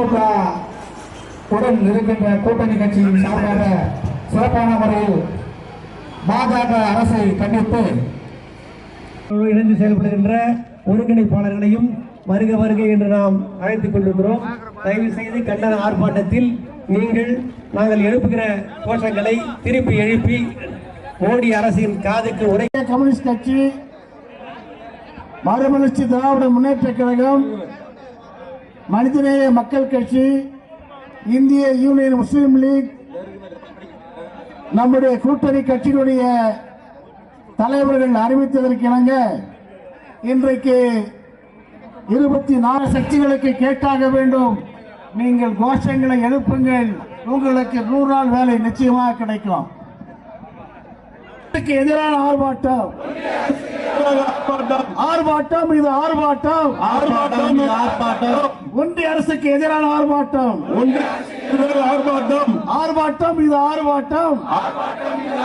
திமுக உடன் இருக்கின்ற கூட்டணி கட்சியின் சார்பாக சிறப்பான முறையில் பாஜக அரசை கண்டித்து இணைந்து செயல்படுகின்ற ஒருங்கிணைப்பாளர்களையும் வருக வருக என்று நாம் அழைத்துக் கொண்டிருக்கிறோம். தயவு செய்து கண்டன ஆர்ப்பாட்டத்தில் நீங்கள் நாங்கள் எழுப்புகிற கோஷங்களை திருப்பி எழுப்பி மோடி அரசின் காதுக்கு உரை இந்திய கம்யூனிஸ்ட் கட்சி மறுமலர்ச்சி திராவிட முன்னேற்ற கழகம் மனிதநேய மக்கள் கட்சி இந்திய யூனியன் முஸ்லீம் லீக் நம்முடைய கூட்டணி கட்சியினுடைய தலைவர்கள் அறிவித்ததற்கு இணங்க இன்றைக்கு இருபத்தி நாலு சக்திகளுக்கு கேட்டாக வேண்டும். நீங்கள் கோஷங்களை எழுப்புங்கள். உங்களுக்கு நூறு நாள் வேலை நிச்சயமாக கிடைக்கும். எதிரான ஆர்ப்பாட்டம். ஆர்ப்பாட்டம். இது ஆர்ப்பாட்டம். ஆர்ப்பாட்டம் ஒன்றிய அரசுக்கு எதிரான ஆர்ப்பாட்டம். ஒன்று ஆர்ப்பாட்டம். ஆர்ப்பாட்டம் இது ஆர்ப்பாட்டம்.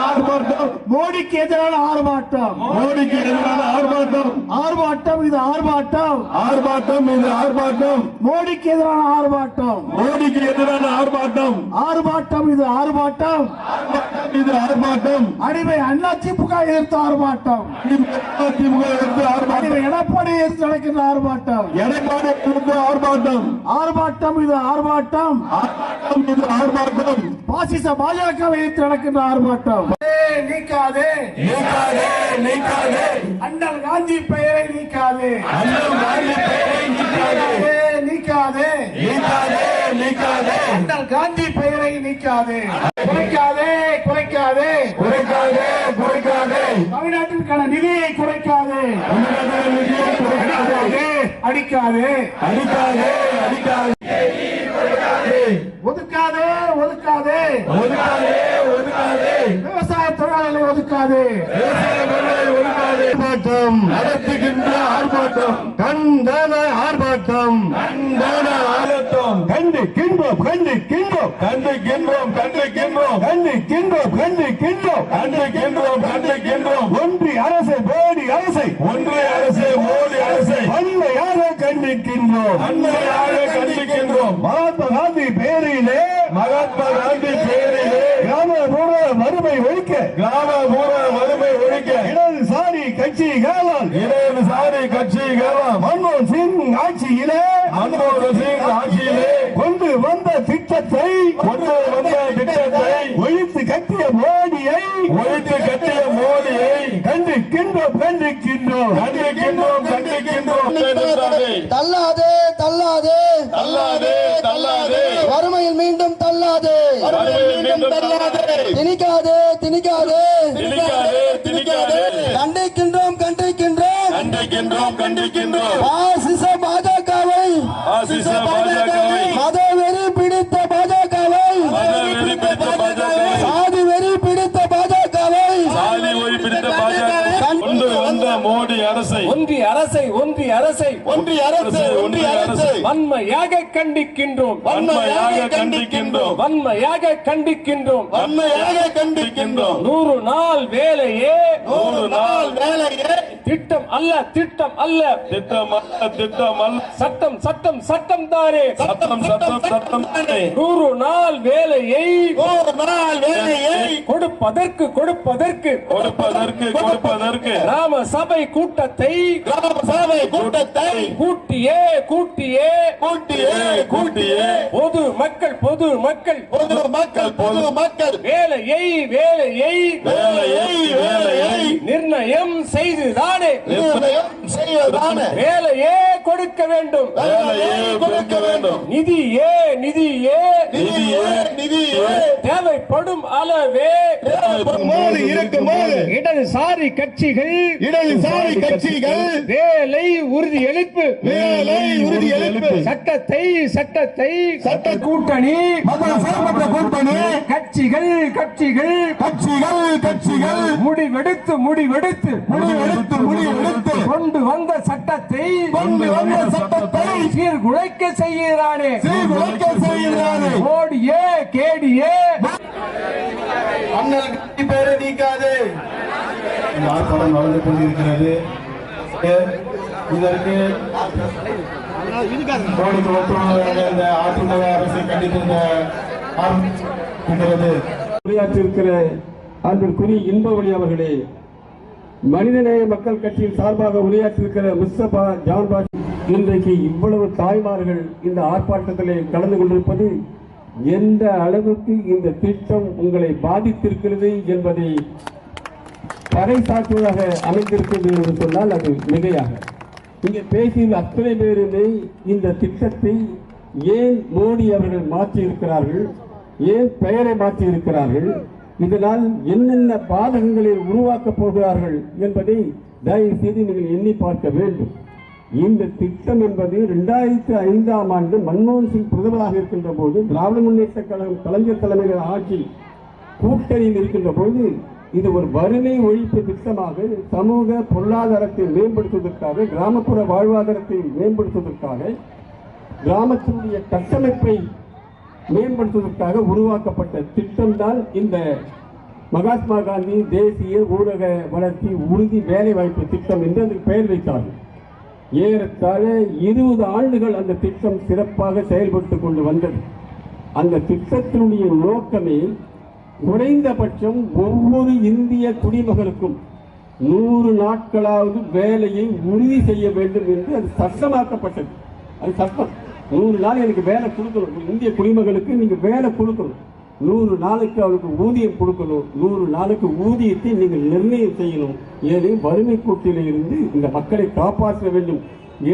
ஆர்ப்பாட்டம். மோடிக்கு எதிரான ஆர்ப்பாட்டம். மோடிக்கு எதிரான ஆர்ப்பாட்டம். ஆர்ப்பாட்டம் இது ஆர்ப்பாட்டம். ஆர்ப்பாட்டம் இது ஆர்ப்பாட்டம். மோடிக்கு எதிரான ஆர்ப்பாட்டம். மோடிக்கு எதிரான ஆர்ப்பாட்டம். ஆர்ப்பாட்டம் இது ஆர்ப்பாட்டம். இது ஆர்ப்பாட்டம். அடிமை அண்ணா திமுக எதிர்த்து ஆர்ப்பாட்டம். அதிமுக எதிர்த்து ஆர்ப்பாட்டம். எடப்பாடி எதிர்த்து நடக்கின்ற ஆர்ப்பாட்டம். எடப்பாடி எதிர்த்து ஆர்ப்பாட்டம். ஆர்ப்பாட்டம் இது ஆர்ப்பாட்டம். ஆர்ப்பாட்டம். இது ஆர்ப்பாட்டம். பாசிச பாஜக எதிர்த்து நடக்கின்ற ஆர்ப்பாட்டம். நீக்காதே. நீக்காதே நீக்காதே. அண்ணல் காந்தி பெயரை நீக்காதே. அண்ணல் காந்தி பெயரை நீக்காதே. நீக்காதே. நீக்காதே நீக்காதே. அண்ணல் காந்தி பெயரை நீக்காதே. குறைக்காதே குறைக்காதே. குறைக்காதே குறைக்காதே. தமிழ்நாட்டிற்கான நிதியை குறைக்காதே. தமிழக நிதியை குறைக்காதே. அடிக்காதே. அடிக்காதே அடிக்காதே. ஒதுக்காதே ஒதுக்காதே. ஒதுக்காதே ஒதுக்காதே. விவசாய தொழிலாளர்களை ஒதுக்காதே. ஆர்ப்பாட்டம். நடத்துகின்ற ஆர்ப்பாட்டம். கண்டன ஆர்ப்பாட்டம். கண்டன ஆர்ப்பாட்டம். கண்டிக்கின்றோம் கண்டிக்கின்றோம். கண்டிக்கின்றோம் கண்டிக்கின்றோம். கண்டிக்கின்றோம் கண்டிக்கின்றோம். கண்டிக்கின்றோம் கண்டிக்கின்றோம். ஒன்றிய அரசு மோடி அரசை. ஒன்றிய அரசு மோடி அரசை. வன்மையாக கண்டிக்கின்றோம். வன்மையாக கண்டிக்கின்றோம் மகாத்மா காந்தி பேரிலே மகாத்மா காந்தி பேரிலே கிராமப்புற வறுமை ஒழிக்க கிராமப்புற வறுமை ஒழிக்க இடதுசாரி கட்சிகளால் இடதுசாரி கட்சிகளால் மன்மோகன் சிங் ஆட்சியிலே மன்மோகன் சிங் ஆட்சியிலே கொண்டு வந்த திட்டத்தை கொண்டு வந்த திட்டத்தை ஒழித்து கட்டிய மோடியை ஒழித்து கட்டிய மோடியை கண்டிக்கின்றோம் கண்டிக்கின்றோம். கண்டிக்கின்றோம் கண்டிக்கின்றோம். தள்ளாதே தள்ளாதே தள்ளாதே. தள்ளாதே வறுமையில் மீண்டும் தள்ளாதே. மீண்டும் தள்ளாதே. திணிக்காதே திணிக்காதே திணிக்காதே. திணிக்காதே. கண்டிக்கின்றோம். பாசிச பாஜகவை மத வெறி பிடித்த பாஜகவை சாதி வெறி பிடித்த பாஜகவை. சாதி ஒளி பிடித்த பாஜகவை. கொண்டு வந்த மோடி அரசை. ஒன்றிய அரசை ஒன்றிய அரசை. ஒன்றிய அரசு ஒன்றிய அரசு. வன்மையாக கண்டிக்கின்றோம். வன்மையாக கண்டிக்கின்றோம். வன்மையாக கண்டிக்கின்றோம். வன்மையாக கண்டிக்கின்றோம். நூறு நாள் வேலையே. நூறு நாள் வேலையே. திட்டம் அல்ல திட்டம் அல்ல. திட்டம் அல்ல திட்டம் அல்ல. சட்டம் சட்டம் சட்டம் தானே. சட்டம் சட்டம் சட்டம் தானே. நூறு நாள் வேலையை நூறு நாள் வேலையை கொடுப்பதற்கு கொடுப்பதற்கு. கொடுப்பதற்கு கொடுப்பதற்கு. கிராம சபை கூட்டத்தை கிராம சபை கூட்டத்தை கூட்டியே கூட்டியே. கூட்டியே கூட்டியே. பொது மக்கள் பொது மக்கள். பொது மக்கள் பொது மக்கள். வேலையை வேலையை. வேலையை வேலையை. நிர்ணயம் செய்துதானே. நிர்ணயம் செய்வதான வேலையே கொடுக்க வேண்டும். வேலையை கொடுக்க வேண்டும். நிதியே நிதியே. நிதியே நிதியே. தேவைப்படும் அளவே. மோடி இருக்கும்போது இடதுசாரி கட்சிகள். இடதுசாரி கட்சிகள். வேலை உறுதியளிப்பு வேலை உறுதியளிப்பு சட்டத்தை சட்டத்தை. சட்ட கூட்டணி. கூட்டணி. கட்சிகள் கட்சிகள். கட்சிகள் கட்சிகள். முடிவெடுத்து முடிவெடுத்து. முடிவெடுத்து முடிவெடுத்து. கொண்டு வந்த சட்டத்தை கொண்டு வந்த சட்டத்தை சீர்குலைக்க செய்கிறானே. சீர்குலைக்க செய்கிறாரே ஓடியே கேடியே. அண்ணல் பேரை நீக்காது. இந்த ஆர்ப்பாட்டம் நடந்து கொண்டிருக்கிறது? இதற்கு மோடிக்கு ஒட்டுமொத்த இந்த அதிமுக அரசை கண்டித்து இந்த ஆரம்பிக்கிறது உரையாற்றிருக்கிற அன்பிற்குரிய இன்பவழி அவர்களே மனிதநேய மக்கள் கட்சியின் சார்பாக உரையாற்றிருக்கிற முஸ்தபா ஜான் பாஷ் இன்றைக்கு இவ்வளவு தாய்மார்கள் இந்த ஆர்ப்பாட்டத்திலே கலந்து கொண்டிருப்பது எந்த அளவுக்கு இந்த திட்டம் உங்களை பாதித்திருக்கிறது என்பதை பறைசாற்றுவதாக அமைந்திருக்கிறது என்று சொன்னால் அது மிகையாக. இங்கே பேசிய அத்தனை பேருமே இந்த திட்டத்தை ஏன் மோடி அவர்கள் மாற்றி இருக்கிறார்கள் ஏன் பெயரை மாற்றி இருக்கிறார்கள் இதனால் என்னென்ன பாதகங்களை உருவாக்கப் போகிறார்கள் என்பதை தயவு செய்து நீங்கள் எண்ணி பார்க்க வேண்டும். இந்த திட்டம் என்பது இரண்டாயிரத்தி ஐந்தாம் ஆண்டு மன்மோகன் சிங் பிரதமராக இருக்கின்ற போது திராவிட முன்னேற்ற கழகம் கலைஞர் தலைமையில் ஆட்சி கூட்டணியில் இருக்கின்ற போது இது ஒரு வறுமை ஒழிப்பு திட்டமாக சமூக பொருளாதாரத்தை மேம்படுத்துவதற்காக கிராமப்புற வாழ்வாதாரத்தை மேம்படுத்துவதற்காக கிராமத்தினுடைய கட்டமைப்பை மேம்படுத்துவதற்காக உருவாக்கப்பட்ட திட்டம்தான் இந்த மகாத்மா காந்தி தேசிய ஊரக வளர்ச்சி உறுதி வேலைவாய்ப்பு திட்டம் என்று அதுக்கு பெயர் வைத்தார்கள். ஏறத்தாழ இருபது ஆண்டுகள் அந்த திட்டம் சிறப்பாக செயல்பட்டு கொண்டு வந்தது. அந்த திட்டத்தினுடைய நோக்கமே குறைந்தபட்சம் ஒவ்வொரு இந்திய குடிமகனுக்கும் நூறு நாட்களாவது வேலையை உறுதி செய்ய வேண்டும் என்று அது சட்டமாக்கப்பட்டது. அது சட்டம். நூறு நாள் எனக்கு வேலை கொடுக்கணும். இந்திய குடிமகளுக்கு நீங்கள் வேலை கொடுக்கணும். நூறு நாளுக்கு அவருக்கு ஊதியம் கொடுக்கணும். நூறு நாளுக்கு ஊதியத்தை நீங்கள் நிர்ணயம் செய்யணும். ஏழை வறுமை கூட்டில இருந்து இந்த மக்களை காப்பாற்ற வேண்டும்.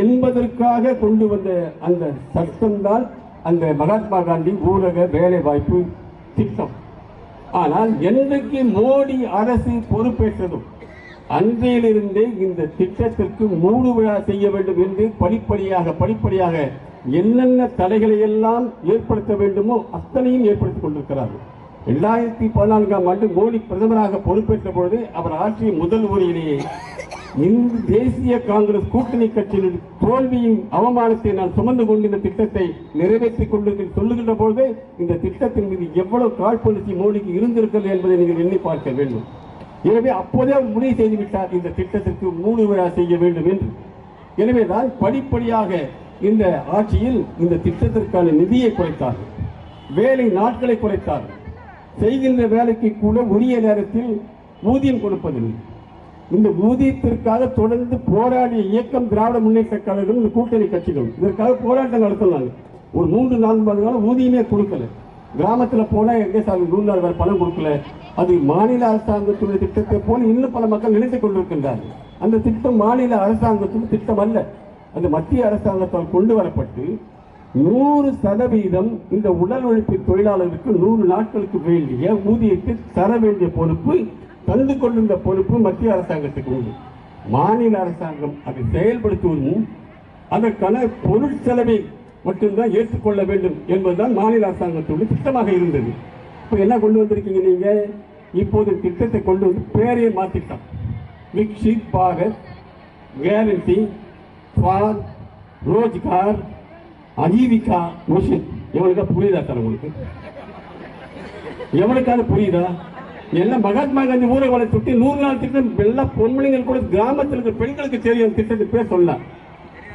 என்பதற்காக கொண்டு வந்த அந்த சட்டம்தான் அந்த மகாத்மா காந்தி ஊரக வேலை வாய்ப்பு திட்டம். ஆனால் என்றைக்கு மோடி அரசு பொறுப்பேற்றதும் அன்றையிலிருந்தே இந்த திட்டத்திற்கு மூடு விழா செய்ய வேண்டும் என்று படிப்படியாக படிப்படியாக என்னென்ன தடைகளை எல்லாம் ஏற்படுத்த வேண்டுமோ அத்தனையும் ஏற்படுத்திக் கொண்டிருக்கிறார்கள். இரண்டாயிரத்தி பதினான்காம் ஆண்டு மோடி பிரதமராக பொறுப்பேற்ற பொழுது அவர் ஆற்றிய முதல் உரையிலேயே இந்த தேசிய காங்கிரஸ் கூட்டணி கட்சியின் தோல்வியின் அவமானத்தை நான் சுமந்து கொண்டு இந்த திட்டத்தை நிறைவேற்றிக் கொண்டு சொல்லுகின்ற பொழுது இந்த திட்டத்தின் மீது எவ்வளவு காழ்ப்புணர்ச்சி மோடிக்கு இருந்திருக்கிறது என்பதை நீங்கள் எண்ணி பார்க்க வேண்டும். எனவே அப்போதே அவர் முடிவு செய்துவிட்டார் இந்த திட்டத்திற்கு மூணு விழா செய்ய வேண்டும் என்று. எனவேதான் படிப்படியாக இந்த ஆட்சியில் இந்த திட்டத்திற்கான நிதியை குறைத்தார்கள் வேலை நாட்களை குறைத்தார்கள் செய்கின்ற வேலைக்கு கூட உரிய நேரத்தில் ஊதியம் கொடுப்பதில்லை. இந்த ஊதியத்திற்காக தொடர்ந்து போராடிய இயக்கம் திராவிட முன்னேற்ற கழகம் இந்த கூட்டணி கட்சிகள். இதற்காக போராட்டம் நடத்தினாங்க. ஒரு மூன்று நான்கு மாத காலம் ஊதியமே கொடுக்கல. கிராமத்தில் போனால் எங்கே சார் நூறு நாள் பணம் கொடுக்கல. அது மாநில அரசாங்கத்துடைய திட்டத்தை போல இன்னும் பல மக்கள் நினைத்துக் கொண்டிருக்கின்றார்கள். அந்த திட்டம் மாநில அரசாங்கத்தின் திட்டம் அல்ல. அது மத்திய அரசாங்கத்தால் கொண்டு வரப்பட்டு நூறு சதவீதம் இந்த உடல் உழைப்பு தொழிலாளர்களுக்கு நூறு நாட்களுக்கு வேண்டிய ஊதியத்தை தர வேண்டிய பொறுப்பு தந்து கொள்ளுகின்ற பொறுப்பு மத்திய அரசாங்கத்துக்கு உண்டு. மாநில அரசாங்கம் அதை செயல்படுத்துவதும் அதற்கான பொருட்செலவை மட்டும்தான் ஏற்றுக்கொள்ள வேண்டும் என்பதுதான் மாநில அரசாங்கத்துடைய திட்டமாக இருந்தது. இப்போ என்ன கொண்டு வந்திருக்கீங்க நீங்க? இப்போது திட்டத்தை கொண்டு வந்து பேரையே மாத்திட்டோம். Viksit Bharat guarantee for Rozgar Ajeevika mission எவனுக்கா புரியுதா சார் உங்களுக்கு? எவனுக்காவது புரியுதா? எல்லாம் மகாத்மா காந்தி ஊரக சுட்டி நூறு நாள் திட்டம் எல்லா பொன்மணிகள் கூட கிராமத்தில் இருக்கிற பெண்களுக்கு தெரியும் திட்டத்தை பேர் சொல்லலாம்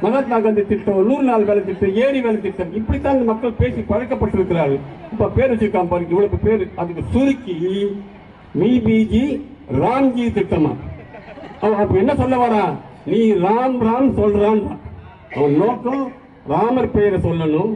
மகாத்மா காந்தி திட்டம் நூறு நாள் வேலை திட்டம் ஏரி வேலை திட்டம் இப்படித்தான் இந்த மக்கள் பேசி பழக்கப்பட்டிருக்கிறார்கள். இப்ப பேர் வச்சிருக்கான் பாருங்க இவ்வளவு பேர். அதுக்கு சுருக்கி மிபிஜி ராம்ஜி திட்டமா. அப்ப என்ன சொல்ல வரான் நீ ராம் ராம் சொல்றான். அவன் நோக்கம் ராமர் பெயரை சொல்லணும்.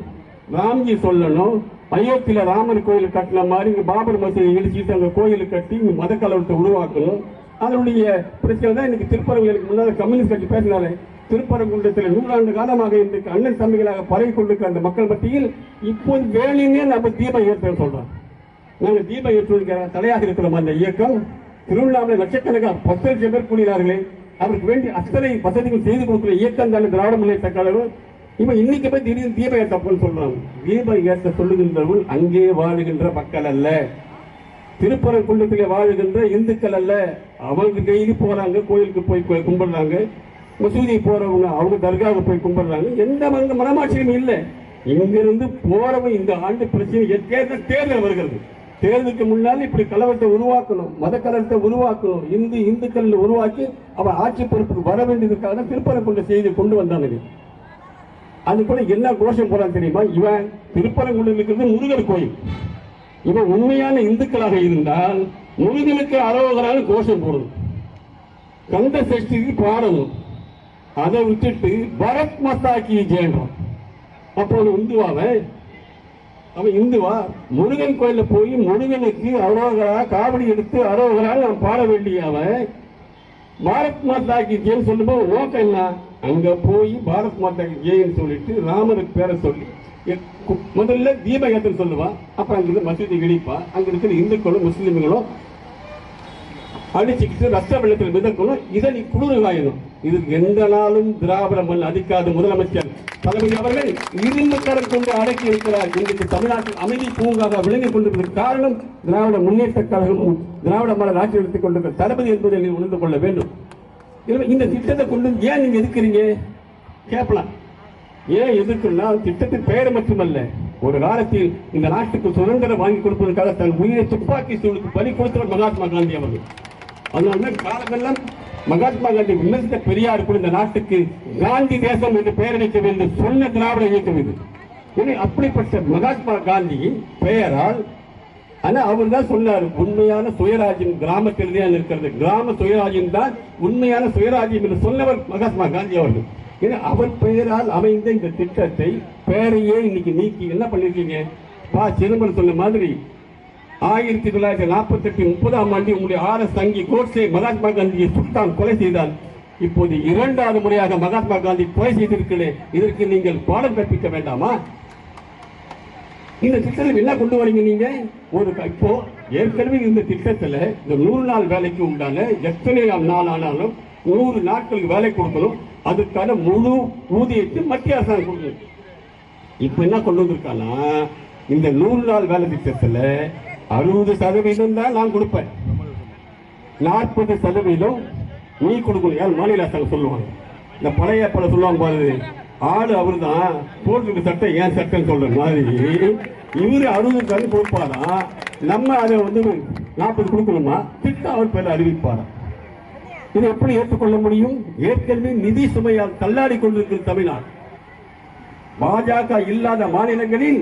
ராம்ஜி சொல்லணும். அயோத்தியில ராமர் கோயில் கட்டின மாதிரி இங்க பாபர் மசூதி இடிச்சுட்டு அங்க கோயில் கட்டி இங்க மத கலவரத்தை உருவாக்கணும். அதனுடைய பிரச்சனை தான் இன்னைக்கு திருப்பரங்குகளுக்கு முன்னாடி கம்யூனிஸ்ட் கட்சி பேசினாலே திருப்பரங்குன்றத்தில் நூறாண்டு காலமாக இன்றைக்கு அண்ணன் தம்பிகளாக பரவி கொண்டிருக்கிற அந்த மக்கள் மத்தியில் இப்போது வேணும்னே நம்ம தீபம் ஏற்றோம் சொல்றோம். நாங்கள் தீபம் ஏற்றுவதற்கு தடையாக இருக்கிறோம் அந்த இயக்கம். திருவிழாவில் லட்சக்கணக்கான பத்து லட்சம் பேர் கூடினார்களே அவருக்கு வேண்டிய அத்தனை வசதிகள் செய்து கொடுக்கிற இயக்கங்கள் திராவிட முன்னேற்ற கழகம். இன்னைக்கு போய் திடீர்னு தீப ஏற்றப்போன்னு சொல்றாங்க. தீப ஏற்ற சொல்லுகின்றவர்கள் அங்கே வாழுகின்ற மக்கள் அல்ல. திருப்பரங்குன்றத்திலே வாழுகின்ற இந்துக்கள் அல்ல. அவங்க டெய்லி போறாங்க கோயிலுக்கு போய் கும்பிடுறாங்க. மசூதி போறவங்க அவங்க தர்காவுக்கு போய் கும்பிடுறாங்க. எந்த மனமாட்சியும் இல்லை. இங்கிருந்து போறவங்க இந்த ஆண்டு பிரச்சனை தேர்தல் தேர்தல் வருகிறது. தேர்தலுக்கு முன்னால் இப்படி கலவரத்தை உருவாக்கணும் மத கலவரத்தை உருவாக்கணும் இந்து இந்துக்கள் உருவாக்கி அவன் ஆட்சி பொறுப்புக்கு வர வேண்டியதுக்காக திருப்பரங்குன்ற செய்தி கொண்டு வந்தானுங்க அது கூட என்ன கோஷம் போறான் தெரியுமா? இவன் திருப்பரங்குன்றம் இருக்கிறது முருகர் கோயில். இவன் உண்மையான இந்துக்களாக இருந்தால் முருகனுக்கு அரோகரான கோஷம் போடணும் கந்த சஷ்டிக்கு பாடணும். அதை விட்டுட்டு பரத் மசாக்கி ஜெயன்றான். அப்போ அவன் அவன் இந்துவா முருகன் கோயில போய் முருகனுக்கு அரோகரா காவடி எடுத்து அரோகரா நான் பாட வேண்டிய அவன். பாரத் மாதா கி ஜெயின் சொல்லும்போது நோக்கம் என்ன? அங்க போய் பாரத் மாதா கி ஜெயின்னு சொல்லிட்டு ராமருக்கு பேரை சொல்லி. கு- முதல்ல தீபகத்தன் சொல்லுவான் அப்புறம் அங்கிருந்து மசூதி இடிப்பா அங்க இருக்கிற இந்துக்களும் முஸ்லிம்களும் அடிச்சுக்கிட்டு ரத்த வெள்ளத்தில் மிதக்கணும். இதை நீ குளிர் காயணும் இது எந்த நாளும் திராவிட மண் அடிக்காத முதலமைச்சர். தளபதி அவர்கள் இரும்பு கரம் கொண்டு அடக்கி இருக்கிறார் இன்றைக்கு தமிழ்நாட்டில் அமைதி பூங்காக விளங்கிக் கொண்டிருப்பதற்கு காரணம் திராவிட முன்னேற்ற கழகமும் திராவிட மலர் ஆட்சி எடுத்துக் கொண்டிருக்கிற தளபதி என்பதை நீங்கள் உணர்ந்து கொள்ள வேண்டும். எனவே இந்த திட்டத்தை கொண்டு ஏன் நீங்க எதுக்குறீங்க? கேட்கலாம் ஏன் எதிர்க்குன்னா திட்டத்தின் பெயர் மட்டுமல்ல ஒரு காலத்தில் இந்த நாட்டுக்கு சுதந்திரம் வாங்கி கொடுப்பதற்காக தன் உயிரை துப்பாக்கி சூழலுக்கு பலி கொடுத்தவர் மகாத்மா காந்தி அவர்கள். அதனால காலமெல்லாம் மகாத்மா காந்தி விமர்சித்த பெரியார் கூட இந்த நாட்டுக்கு காந்தி தேசம் என்று பெயரளிக்க வேண்டும் சொன்ன திராவிட இயக்கம் இது. எனவே அப்படிப்பட்ட மகாத்மா காந்தியின் பெயரால் ஆனா அவர் தான் சொன்னார் உண்மையான சுயராஜ்யம் கிராமத்தில் இருக்கிறது. கிராம சுயராஜ்யம் தான் உண்மையான சுயராஜ்யம் என்று சொன்னவர் மகாத்மா காந்தி அவர்கள். ஏன்னா அவர் பெயரால் அமைந்த இந்த திட்டத்தை பெயரையே இன்னைக்கு நீக்கி என்ன பண்ணிருக்கீங்க? பா. சிதம்பரம் சொன்ன மாதிரி ஆயிரத்தி தொள்ளாயிரத்தி நாற்பத்தி எட்டு முப்பதாம் ஆண்டு உங்களுடைய ஆர் எஸ் தங்கி கோட்ஸே மகாத்மா காந்தியை சுல்தான் கொலை செய்தால் இப்போது இரண்டாவது முறையாக மகாத்மா காந்தி கொலை செய்திருக்கிறேன் இதற்கு நீங்கள் பாடம் கற்பிக்க வேண்டாமா? இந்த திட்டத்தில் என்ன கொண்டு வரீங்க நீங்க? ஒரு இப்போ ஏற்கனவே இந்த திட்டத்துல இந்த நூறு நாள் வேலைக்கு உண்டான எத்தனை நாள் ஆனாலும் நூறு நாட்களுக்கு வேலை கொடுக்கணும். அதுக்கான முழு ஊதியத்தை மத்திய அரசாங்கம் கொடுக்கணும். இப்போ என்ன கொண்டு வந்திருக்கானா இந்த நூறு நாள் வேலை திட்டத்துல அறுபது சதவீதம் தான் நான் கொடுப்பேன். நாற்பது சதவீதம் நீ கொடுக்கணும். யார்? மாநில அரசாங்கம் சொல்லுவாங்க. இந்த பழைய பல சொல்லுவாங்க பாரு ஆடு அவரு தான் போட்டுருக்க சட்டை ஏன் சட்டம் சொல்ற மாதிரி. இவரு அறுபது சதவீதம் கொடுப்பாராம் நம்ம அதை வந்து நாற்பது கொடுக்கணுமா? திட்டம் அவர் பேர் அறிவிப்பாரா? இதை எப்படி ஏற்றுக்கொள்ள முடியும்? ஏற்கனவே நிதி சுமையால் தள்ளாடி கொண்டிருக்கிற தமிழ்நாடு. பாஜக இல்லாத மாநிலங்களில்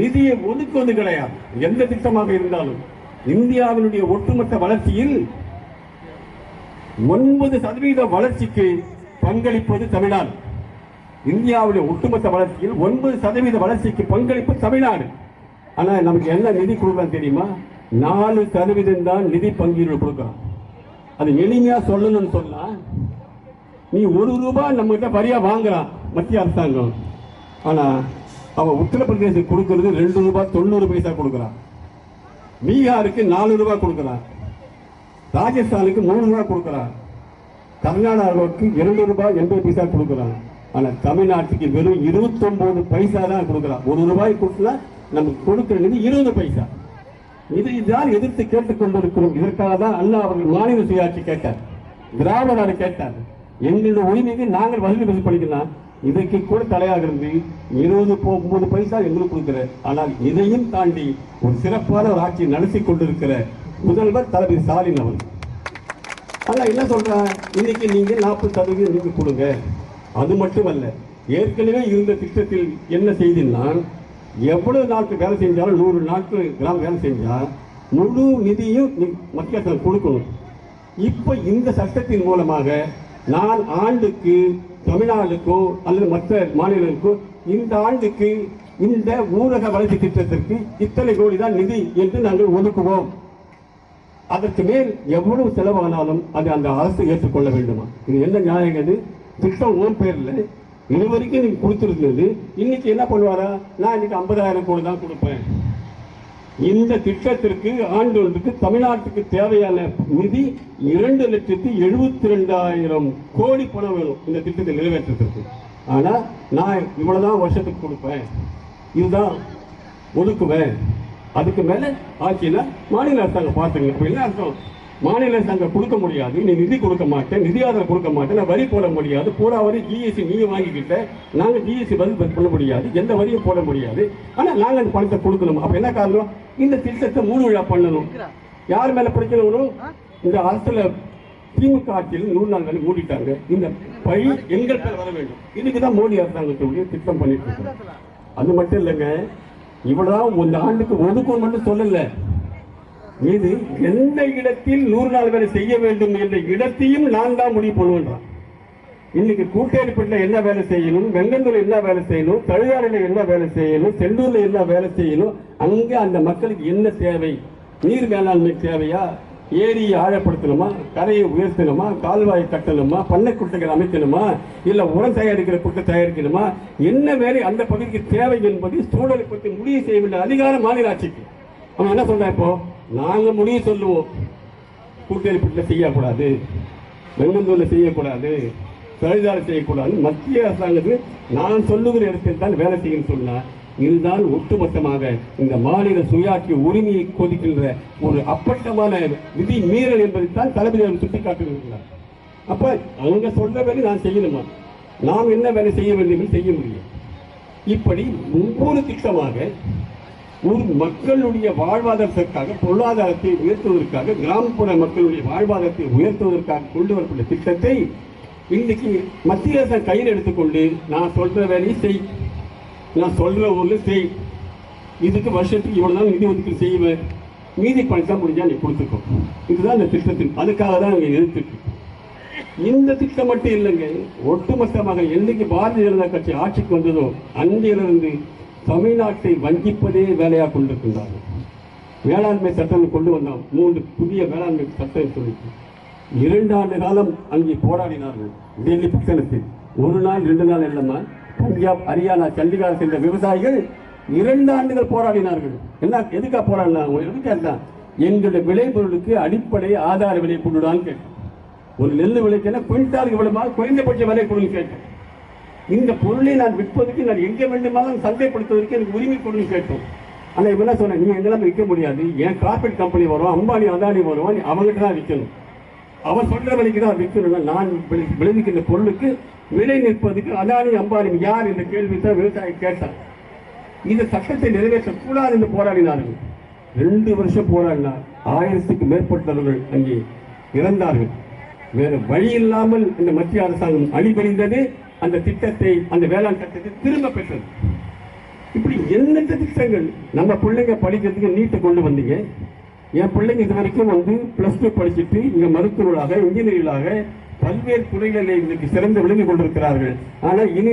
நிதியை ஒதுக்குவது கிடையாது. எந்த திட்டமாக இருந்தாலும் இந்தியாவினுடைய ஒட்டுமொத்த வளர்ச்சியில் ஒன்பது சதவீத வளர்ச்சிக்கு பங்களிப்பது தமிழ்நாடு. இந்தியாவுடைய ஒட்டுமொத்த வளர்ச்சியில் ஒன்பது சதவீத வளர்ச்சிக்கு பங்களிப்பு தமிழ்நாடு. ஆனா நமக்கு என்ன நிதி கொடுக்கலாம் தெரியுமா? நாலு சதவீதம் தான் நிதி பங்கீடு கொடுக்கலாம் அது எளிமையா சொல்லணும்னு சொன்னா நீ ஒரு ரூபாய் நம்ம கிட்ட வரியா வாங்குறான் மத்திய அரசாங்கம். ஆனா அவன் உத்தரப்பிரதேசத்துக்கு கொடுக்கறது ரெண்டு ரூபாய் தொண்ணூறு பைசா கொடுக்குறான். பீகாருக்கு நாலு ரூபாய் கொடுக்குறான். ராஜஸ்தானுக்கு மூணு ரூபாய் கொடுக்குறான். கர்நாடகாவுக்கு இரண்டு ரூபாய் எண்பது பைசா கொடுக்குறான். ஆனால் தமிழ்நாட்டுக்கு வெறும் 29 பைசா தான் கொடுக்குறான். ஒரு ரூபாய் கொடுத்தா நமக்கு கொடுக்கிற இருபது பைசா. இது இதுதான் எதிர்த்து கேட்டுக் கொண்டிருக்கிறோம். இதற்காக தான் அண்ணா அவர்கள் மாநில சுயாட்சி கேட்டார். திராவிடர் கேட்டார். எங்களுடைய உரிமைக்கு நாங்கள் வசதி வசதி பண்ணிக்கலாம். இதற்கு கூட தலையாக இருந்து இருபது ஒன்பது பைசா எங்களுக்கு கொடுக்கிற. ஆனால் இதையும் தாண்டி ஒரு சிறப்பான ஒரு ஆட்சி நடத்தி கொண்டிருக்கிற முதல்வர் தளபதி ஸ்டாலின் அவர் ஆனால் என்ன சொல்றா? இன்னைக்கு நீங்க நாற்பது சதவீதம் நீங்க கொடுங்க. அது மட்டுமல்ல ஏற்கனவே இருந்த திட்டத்தில் என்ன செய்தின்னா எவ்வளவு நாட்கள் வேலை செஞ்சாலும் நூறு நாட்கள் கிராம் வேலை செஞ்சா முழு நிதியும் மத்திய அரசு கொடுக்கணும். இப்போ இந்த சட்டத்தின் மூலமாக நான் ஆண்டுக்கு தமிழ்நாடுக்கோ அல்லது மற்ற மாநிலங்களுக்கோ இந்த ஆண்டுக்கு இந்த ஊரக வளர்ச்சி திட்டத்திற்கு இத்தனை கோடி தான் நிதி என்று நாங்கள் ஒதுக்குவோம். அதற்கு மேல் எவ்வளவு செலவானாலும் அது அந்த அரசு ஏற்றுக்கொள்ள வேண்டுமா? இது என்ன நியாயம் இது? திட்டம் ஓன் பேரில். இது வரைக்கும் நீங்கள் கொடுத்துருந்தது. இன்னைக்கு என்ன பண்ணுவாரா? நான் இன்னைக்கு ஐம்பதாயிரம் கோடி தான் கொடுப்பேன். இந்த திட்டத்திற்கு ஆண்டு ஒன்றுக்கு தமிழ்நாட்டுக்கு தேவையான நிதி இரண்டு லட்சத்தி எழுபத்தி ரெண்டாயிரம் கோடி பணம் வேணும். இந்த திட்டத்தை நிறைவேற்றத்திற்கு ஆனா நான் இவ்வளவுதான் வருஷத்துக்கு கொடுப்பேன். இதுதான் ஒதுக்குவேன். அதுக்கு மேல ஆட்சியில மாநில அரசாங்கம் பார்த்துங்க அப்ப என்ன அர்த்தம்? மாநில அரசாங்கம் கொடுக்க முடியாது நீ நிதி கொடுக்க மாட்டேன் நிதி ஆதாரம் கொடுக்க மாட்டேன் நான் வரி போட முடியாது பூரா வரி ஜிஎஸ்டி நீங்க வாங்கிக்கிட்ட நாங்க ஜிஎஸ்டி பதில் பண்ண முடியாது எந்த வரியும் போட முடியாது. ஆனா நாங்க அந்த பணத்தை கொடுக்கணும். அப்ப என்ன காரணம்? இந்த திட்டத்தை மூணு விழா பண்ணணும். யார் மேல பிரச்சனை வரும் இந்த அரசுல திமுக ஆட்சியில் நூறு நாள் மூடிட்டாங்க. இந்த பழி எங்கள் பேர் வர வேண்டும். இதுக்கு தான் மோடி அரசாங்கத்துடைய திட்டம் பண்ணிட்டு இருக்கோம் அது மட்டும் இல்லைங்க. இவ்வளவுதான் இந்த ஆண்டுக்கு ஒதுக்கும் மட்டும் சொல்லல. இது எந்த இடத்தில் நூறு நாள் வேலை செய்ய வேண்டும் என்ற இடத்தையும் நான் தான் முடிவு பண்ணுவேன்றான் இன்னைக்கு கூட்டேரிப்பட்டில் என்ன வேலை செய்யணும் வெங்கந்தூர் என்ன வேலை செய்யணும் தழுதாரில் என்ன வேலை செய்யணும் செல்லூரில் என்ன வேலை செய்யணும் அங்கே அந்த மக்களுக்கு என்ன தேவை? நீர் மேலாண்மை தேவையா? ஏரியை ஆழப்படுத்தணுமா? கரையை உயர்த்தணுமா? கால்வாயை கட்டணுமா? பண்ணை குட்டைகள் அமைக்கணுமா? இல்லை உரம் தயாரிக்கிற குட்டை தயாரிக்கணுமா? என்ன வேலை அந்த பகுதிக்கு தேவை என்பது சூழலை பற்றி முடிவு செய்ய வேண்டிய அதிகாரம் மாநில ஆட்சிக்கு அவன் என்ன சொல்றான் இப்போ? நாங்க முடிவு சொல்லுவோம். கூட்டேரிப்பட்டில் செய்யக்கூடாது. வெங்கந்தூரில் செய்யக்கூடாது. தொழிலாளர் செய்யக்கூடாது. மத்திய அரசாங்கத்தில் நான் சொல்லுகிற இடத்தில் தான் வேலை செய்யும் சொன்னால் இதுதான் ஒட்டுமொத்தமாக இந்த மாநில சுயாட்சி உரிமையை கொதிக்கின்ற ஒரு அப்பட்டமான விதி மீறல் என்பதைத்தான் தளபதி அவர் சுட்டிக்காட்டுகிறார் அப்ப அங்க சொல்ற வேலை நான் செய்யணுமா? நாம் என்ன வேலை செய்ய வேண்டும் செய்ய முடியும். இப்படி ஒவ்வொரு திட்டமாக உன் மக்களுடைய வாழ்வாதாரத்திற்காக பொருளாதாரத்தை உயர்த்துவதற்காக கிராமப்புற மக்களுடைய வாழ்வாதாரத்தை உயர்த்துவதற்காக கொண்டு வரப்பட்ட திட்டத்தை இன்னைக்கு மத்திய அரசு கையில் எடுத்துக்கொண்டு நான் சொல்ற வேலையை செய். நான் சொல்ற ஊர்ல செய். இதுக்கு வருஷத்துக்கு இவ்வளவு தான் நிதி ஒதுக்கீடு செய்வேன் மீதி பணத்தை முடிஞ்சா நீ கொடுத்துக்கோ. இதுதான் இந்த திட்டத்தின் அதுக்காக தான் நாங்கள் எதிர்த்துட்டு இந்த திட்டம் மட்டும் இல்லைங்க. ஒட்டுமொத்தமாக என்னைக்கு பாரதிய ஜனதா கட்சி ஆட்சிக்கு வந்ததோ அன்றிலிருந்து தமிழ்நாட்டை வஞ்சிப்பதே வேலையாக கொண்டிருக்கின்றார்கள். வேளாண்மை சட்டம் கொண்டு வந்தோம் மூன்று புதிய வேளாண்மை சட்டம் சொல்லிட்டு இரண்டு ஆண்டு காலம் அங்கே போராடினார்கள் டெல்லி பட்டணத்தில் ஒரு நாள் ரெண்டு நாள் இல்லைம்மா பஞ்சாப் ஹரியானா சண்டிகார் சென்ற விவசாயிகள் இரண்டு ஆண்டுகள் போராடினார்கள். என்ன எதுக்காக போராடினாங்க? எதுக்கா எங்களுடைய விளைபொருளுக்கு அடிப்படை ஆதார விலை கொண்டுடான்னு கேட்டேன். ஒரு நெல் விலைக்கு குவிண்டாலுக்கு இவ்வளவு குறைந்தபட்ச விலை கொடுன்னு கேட்டேன். இந்த பொருளை நான் விற்பதற்கு நான் எங்கே வேண்டுமானாலும் சந்தைப்படுத்துவதற்கு எனக்கு உரிமை கொடுன்னு கேட்டோம். ஆனால் இவன் என்ன சொன்ன நீ எங்கெல்லாம் விற்க முடியாது. ஏன் கார்பரேட் கம்பெனி வரும் அம்பானி அதானி வருவான் நீ அவங்ககிட்ட தான் விற்கணும். அவன் சொல்ற விலைக்கு தான் விற்கணும் நான் விளை- விளைவிக்கின்ற பொருளுக்கு விலை நிற்பதற்கு அதானி அம்பானி யார் இந்த கேள்வி தான் விவசாயி கேட்டான். இந்த சட்டத்தை நிறைவேற்றக்கூடாது என்று போராடினார்கள். ரெண்டு வருஷம் போராடினார். ஆயிரத்துக்கு மேற்பட்டவர்கள் அங்கே இறந்தார்கள். வேறு வழி இல்லாமல் இந்த மத்திய அரசாங்கம் அடிபணிந்தது. அந்த திட்டத்தை அந்த வேளாண் சட்டத்தை திரும்ப பெற்றது. இப்படி எண்ணற்ற திட்டங்கள் நம்ம பிள்ளைங்க படிக்கிறதுக்கு நீட்டை கொண்டு வந்தீங்க. என் பிள்ளைங்க இது வரைக்கும் வந்து பிளஸ் டூ படிச்சுட்டு இங்கே மருத்துவர்களாக இன்ஜினியர்களாக பல்வேறு துறைகளில் இன்னைக்கு சிறந்து விளங்கி கொண்டிருக்கிறார்கள். ஆனால் இனி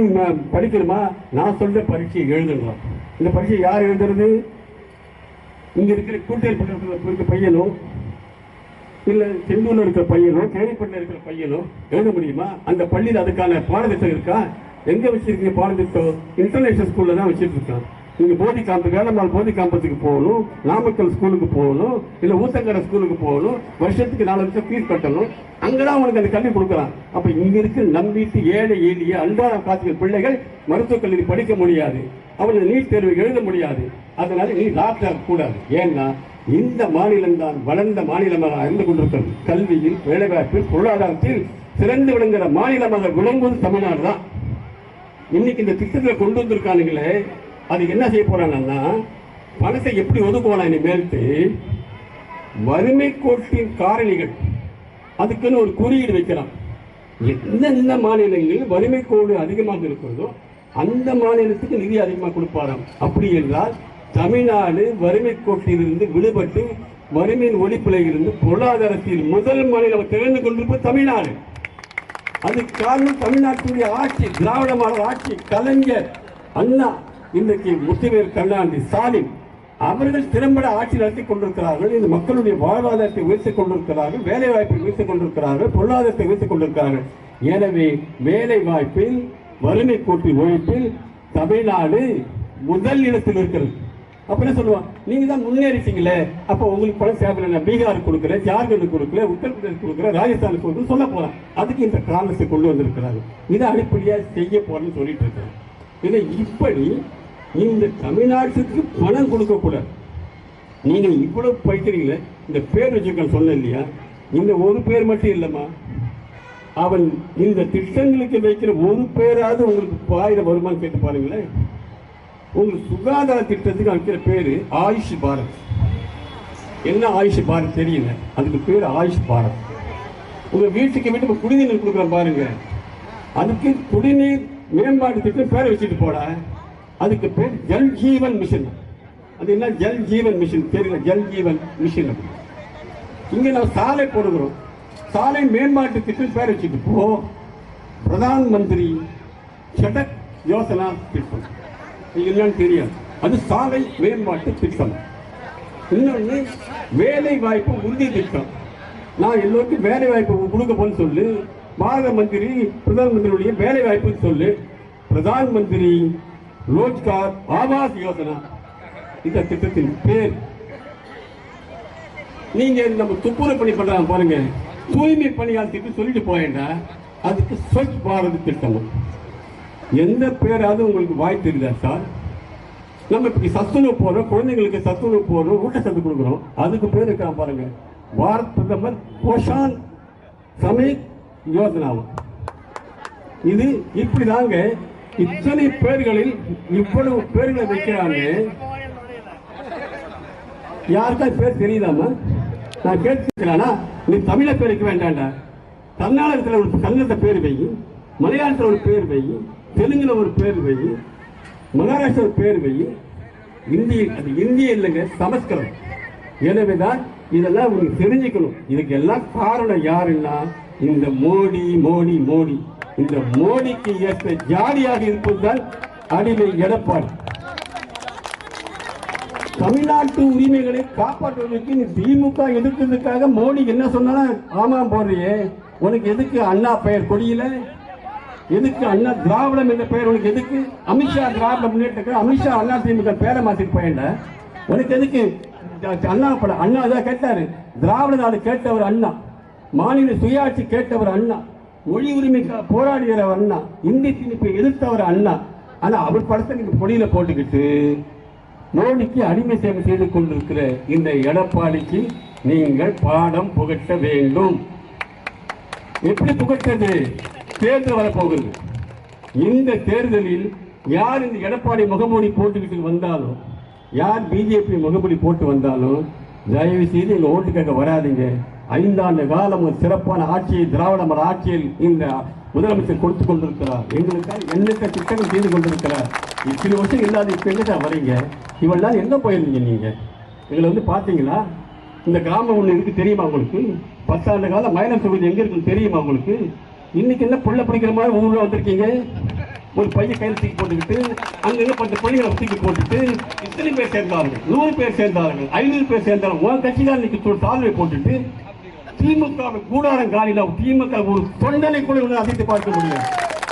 படிக்கணுமா? நான் சொல்ற பரீட்சையை எழுதணும் இந்த பரீட்சையை யார் எழுதுறது? இங்கே இருக்கிற கூட்டேற்பட்ட இருக்க பையனும் இல்ல செந்தூர்ல இருக்கிற பையனோ கேள்விப்பட்டில் இருக்கிற பையனோ எழுத முடியுமா? அந்த பள்ளியில் அதுக்கான பாடத்திட்டம் இருக்கா? எங்க வச்சிருக்கீங்க பாடத்திட்டம்? இன்டர்நேஷனல் ஸ்கூல்ல தான் வச்சிட்டு இருக்கான் நீங்க போதி காம்பு வேலம்மாள் போதி காம்பத்துக்கு போகணும் நாமக்கல் ஸ்கூலுக்கு போகணும் இல்ல ஊத்தங்கரை ஸ்கூலுக்கு போகணும் வருஷத்துக்கு நாலு வருஷம் ஃபீஸ் கட்டணும். அங்கதான் உனக்கு அந்த கல்வி கொடுக்குறான். அப்ப இங்க இருக்க நம்பிட்டு ஏழை எளிய அன்றாடம் காத்துக்கிற பிள்ளைகள் மருத்துவக் கல்லூரி படிக்க முடியாது. அவனுக்கு நீட் தேர்வு எழுத முடியாது. அதனால நீ டாக்டர் கூடாது. ஏன்னா இந்த மாநிலம்தான் வளர்ந்த மாநிலமாக அறிந்து கொண்டிருக்கிறது கல்வியில் வேலைவாய்ப்பில் பொருளாதாரத்தில் சிறந்து விளங்குகிற மாநிலமாக விளங்குவது தமிழ்நாடு தான். இன்னைக்கு இந்த திட்டத்தில் கொண்டு வந்திருக்கானுங்களே அது என்ன செய்ய போறாங்கன்னா பணத்தை எப்படி ஒதுக்குவானா இனிமேல்ட்டு வறுமை கோட்டின் காரணிகள். அதுக்குன்னு ஒரு குறியீடு வைக்கிறான். எந்தெந்த மாநிலங்களில் வறுமை கோடு அதிகமாக இருக்கிறதோ அந்த மாநிலத்துக்கு நிதி அதிகமாக கொடுப்பாராம். அப்படி என்றால் தமிழ்நாடு வறுமை கோட்டிலிருந்து விடுபட்டு வறுமையின் ஒழிப்பில் இருந்து பொருளாதாரத்தில் முதல் மாநிலம் திகழ்ந்து கொண்டிருப்பது தமிழ்நாடு. அது காரணம் தமிழ்நாட்டுடைய ஆட்சி திராவிட மாடல் ஆட்சி கலைஞர் அண்ணா இன்றைக்கு முத்துவேல் கருணாநிதி ஸ்டாலின். அவர்கள் திறம்பட ஆட்சி நடத்தி கொண்டிருக்கிறார்கள். இந்த மக்களுடைய வாழ்வாதாரத்தை உயர்த்திக் கொண்டிருக்கிறார்கள் வேலை வாய்ப்பை உயர்த்திக் கொண்டிருக்கிறார்கள் பொருளாதாரத்தை உயர்த்திக் கொண்டிருக்கிறார்கள். எனவே வேலை வாய்ப்பில் வறுமை கோட்டில் ஒழிப்பில் தமிழ்நாடு முதல் இடத்தில் இருக்கிறது. அப்படின்னு சொல்லுவான். நீங்க தான் முன்னேறிட்டீங்களே. அப்போ உங்களுக்கு பணம் சேவை நான் பீகாருக்கு கொடுக்குறேன் ஜார்க்கண்ட் கொடுக்கல உத்தரப்பிரதேஷ் கொடுக்குறேன் ராஜஸ்தானுக்கு கொடுக்குறேன் சொல்ல போறேன். அதுக்கு இந்த காங்கிரஸ் கொண்டு வந்திருக்கிறாங்க இதை அடிப்படையாக செய்ய போறேன்னு சொல்லிட்டு இருக்காங்க இதை இப்படி இந்த தமிழ்நாட்டுக்கு பணம் கொடுக்க கூடாது. நீங்க இவ்வளவு படிக்கிறீங்களே இந்த பேர் வச்சிருக்கேன் சொன்ன இல்லையா? இந்த ஒரு பேர் மட்டும் இல்லைம்மா. அவன் இந்த திட்டங்களுக்கு வைக்கிற ஒரு பேராவது உங்களுக்கு பாயிரம் வருமானு கேட்டு பாருங்களேன். ஒரு சுகாதார திட்டத்துக்கு வைக்கிற பேரு ஆயுஷ் பாரத். என்ன ஆயுஷ் பாரத் தெரியல. அதுக்கு பேர் ஆயுஷ் பாரத். உங்க வீட்டுக்கு வீட்டு குடிநீர் கொடுக்குறேன் பாருங்க. அதுக்கு குடிநீர் மேம்பாட்டு திட்டம் பேரை வச்சுட்டு போட. அதுக்கு பேர் ஜல் ஜீவன் மிஷன். அது என்ன? ஜல் ஜீவன் மிஷன். தெரியல. ஜல் ஜீவன் மிஷன் இங்க நம்ம சாலை போடுகிறோம். சாலை மேம்பாட்டு திட்டம் பேர் வச்சுட்டு போ. பிரதான் மந்திரி சடக் யோசனா திட்டம். என்னன்னு தெரியாது. அது சாலை மேம்பாட்டு திட்டம். இன்னொன்று வேலை வாய்ப்பு உறுதி திட்டம். நான் எல்லோருக்கும் வேலை வாய்ப்பு கொடுக்க போன்னு சொல்லு பாரத மந்திரி பிரதான் மந்திரியுடைய வேலை வாய்ப்புன்னு சொல்லு. பிரதான் மந்திரி ரோஜ்கார் ஆவாஸ் யோசனா இந்த திட்டத்தின் பேர். நீங்க நம்ம துப்புரவு பணி பண்றாங்க பாருங்க. தூய்மை பணியாளர் திட்டம் சொல்லிட்டு போயேன்டா அதுக்கு ஸ்வச் பாரத் திட்டம். எந்த பேராவது உங்களுக்கு வாய் தெரியுதா சார்? நம்ம இப்படி சத்துணவு போடுறோம் குழந்தைங்களுக்கு சத்துணவு போடுறோம் ஊட்டச்சத்து கொடுக்குறோம். அதுக்கு பேர் இருக்கிறான் பாருங்க. பாரத் பிரதமர் போஷான் சமீக் யோஜனாவும். இது இப்படி தாங்க இத்தனை பேர்களில் இவ்வளவு பேர்களை வைக்கிறாங்க. யாருக்கா பேர் தெரியுதாமா நான் கேட்டுக்கிறானா நீ தமிழை பேருக்கு வேண்டாண்டா வேண்டாம்டா. கர்நாடகத்தில் ஒரு கன்னடத்தை பேர் வை. மலையாளத்தில் ஒரு பேர் வை. தெலுங்குல ஒரு பேர் வை மகாராஷ்டிரா பேர் வை இந்திய அது இந்திய இல்லைங்க சமஸ்கிருதம். எனவேதான் இதெல்லாம் உங்களுக்கு தெரிஞ்சுக்கணும். இதுக்கு எல்லாம் காரணம் யாருன்னா இந்த மோடி மோடி மோடி. இந்த மோடிக்கு ஏற்ற ஜாலியாக இருப்பதுதான் அடிமை எடப்பாடி. தமிழ்நாட்டு உரிமைகளை காப்பாற்றுவதற்கு நீ திமுக எதிர்த்ததுக்காக மோடி என்ன சொன்னாலும் ஆமாம் போடுறியே உனக்கு எதுக்கு அண்ணா பெயர் கொடியில? எதுக்கு அண்ணா திராவிடம் என்ற பெயர் உனக்கு எதுக்கு? அமித்ஷா திராவிட முன்னேற்ற அமித்ஷா அண்ணா திமுக பேரை மாத்திட்டு போயிட உனக்கு எதுக்கு? அண்ணா பட அண்ணா தான் கேட்டாரு. திராவிட நாடு கேட்டவர் அண்ணா. மாநில சுயாட்சி கேட்டவர் அண்ணா. மொழி உரிமைக்காக போராடியவர் அண்ணா. இந்தி திணிப்பை எதிர்த்தவர் அண்ணா. ஆனா அவர் படத்தை நீங்க பொடியில போட்டுக்கிட்டு மோடிக்கு அடிமை சேவை செய்து கொண்டிருக்கிற இந்த எடப்பாடிக்கு நீங்கள் பாடம் புகட்ட வேண்டும். எப்படி புகட்டது? தேர்தல் வரப்போகிறது இந்த தேர்தலில் யார் இந்த எடப்பாடி முகமூடி போட்டுக்கிட்டு வந்தாலும் யார் பிஜேபி முகமூடி போட்டு வந்தாலும் தயவு செய்து எங்கள் ஓட்டு கேட்க வராதீங்க. ஐந்தாண்டு காலம் ஒரு சிறப்பான ஆட்சியை திராவிட மர ஆட்சியில் இந்த முதலமைச்சர் கொடுத்து கொண்டிருக்கிறார். எங்களுக்காக எண்ணற்ற திட்டங்கள் செய்து கொண்டிருக்கிறார். இத்தனை வருஷம் இல்லாத இப்ப எங்க வரீங்க? இவள் நாள் என்ன போயிருந்தீங்க நீங்க? எங்களை வந்து பாத்தீங்களா இந்த கிராமம் ஒன்று இருக்கு தெரியுமா உங்களுக்கு? பத்தாண்டு காலம் மயிலம் தொகுதி எங்க இருக்குன்னு தெரியுமா உங்களுக்கு? இன்னைக்கு என்ன புள்ள படிக்கிற மாதிரி ஊர்ல வந்திருக்கீங்க? ஒரு பையன் கையில் தூக்கி போட்டுக்கிட்டு அங்கங்க பத்து பிள்ளைகளை தூக்கி போட்டுட்டு இத்தனை பேர் சேர்ந்தார்கள். நூறு பேர் சேர்ந்தார்கள். ஐநூறு பேர் சேர்ந்தார்கள். உன் கட்சிக்காரன் இன்னைக்கு ஒரு சால்வை போட்டுட்டு திமுக கூடாரம் காலியில் திமுக ஒரு தொண்டனை கூட இவனை அதிர்த்து பார்க்க முடியும்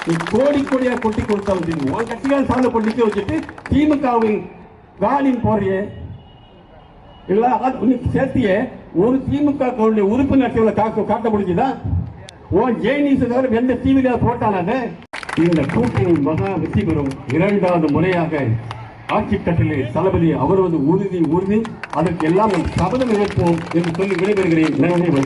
நீ கோடி கோடியா கொட்டி கொடுத்தா தெரியும் உன் கட்சியால் சார்ந்த கொண்டு வச்சுட்டு திமுகவின் காலின் போறியே இல்லை சேர்த்திய. ஒரு திமுக உறுப்பினர் காக்க காட்ட முடிஞ்சுதான் ஓ ஜெயநீஸ் தவிர எந்த டிவியில போட்டாலே இந்த கூட்டணி மகா வெற்றி பெறும் இரண்டாவது முறையாக ஆட்சி கட்டளை தளபதி அவரது உறுதி உறுதி. அதற்கு எல்லாம் சபதம் எடுப்போம் என்று சொல்லி விடைபெறுகிறேன். நன்றி.